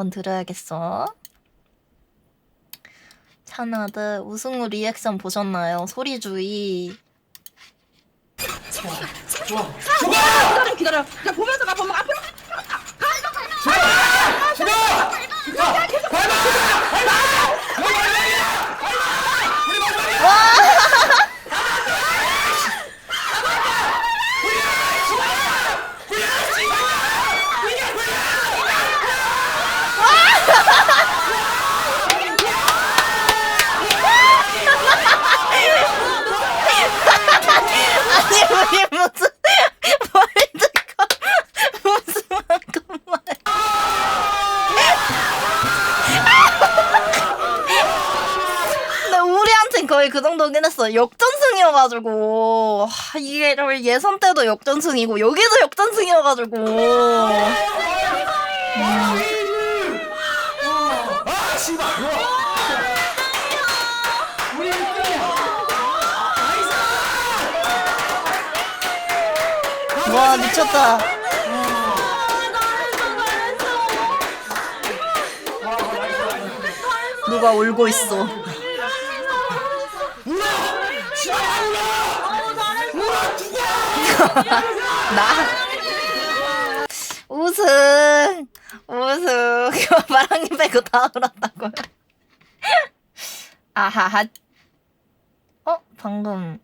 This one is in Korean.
한번 들어야겠어. 차나드 우승 후 리액션 보셨나요? 소리 주의. 기다려 기다려 그냥 보면서 가 보면 앞으로 우리한텐 거의 그 정도긴 했어. 역전승이어가지고 하, 이게 예선 때도 역전승이고 여기도 역전승이어가지고 아 씨발 우리 1등이야 와 미쳤다. 누가 울고 있어. 나 우승 우승 마랑이 빼고 다 울었다고요. 아하하. 어 방금